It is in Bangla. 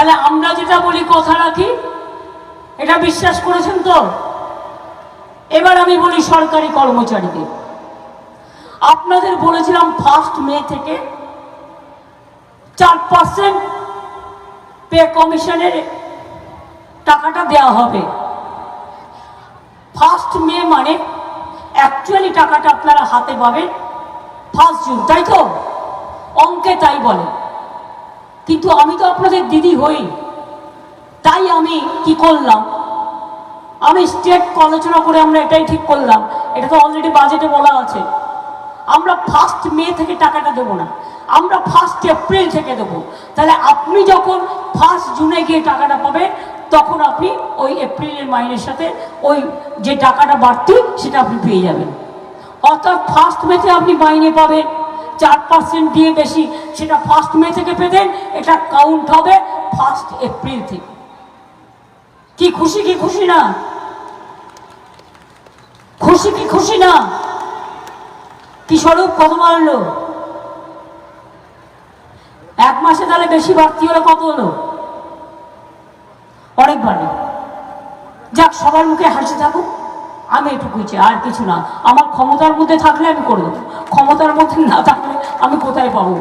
তাহলে আমরা যেটা বলি, কথা রাখি। এটা বিশ্বাস করেছেন তো? এবার আমি বলি সরকারি কর্মচারীদের। আপনাদের বলেছিলাম ফার্স্ট মে থেকে চার পার্সেন্ট পে কমিশনের টাকাটা দেওয়া হবে। ফার্স্ট মে মানে অ্যাকচুয়ালি টাকাটা আপনারা হাতে পাবেন ফার্স্ট জুন তাই তো? অঙ্কে তাই বলে। কিন্তু আমি তো আপনাদের দিদি হই। তাই আমি কি করলাম? আমি স্টেট আলোচনা করে আমরা এটাই ঠিক করলাম। এটা তো অলরেডি বাজেটে বলা আছে। আমরা ফার্স্ট মে থেকে টাকাটা দেবো না। আমরা ফার্স্ট এপ্রিল থেকে দেবো। তাহলে আপনি যখন ফার্স্ট জুনে গিয়ে টাকাটা পাবেন, তখন আপনি ওই এপ্রিলের মাইনের সাথে ওই যে টাকাটা বাড়তি, সেটা আপনি পেয়ে যাবেন। অর্থাৎ ফার্স্ট মেতে আপনি মাইনে পাবেন। চার পার্সেন্ট দিয়ে বেশি, সেটা ফার্স্ট মে থেকে পেতেন এটা কাউন্ট হবে ফার্স্ট এপ্রিল থেকে। কি খুশি কি খুশি না? খুশি, কি খুশি না? কি স্বরূপ, কত বাড়লো? এক মাসে তাহলে বেশি বাড়তি হলো, কত হলো? অনেক বাড়লো। যাক, সবার মুখে হাসি থাকুক, আমি এটুকুই চাই, আর কিছু না। আমার ক্ষমতার মধ্যে থাকলে আমি করে দেবো। ক্ষমতার মধ্যে না আমি কোথায় পাবো?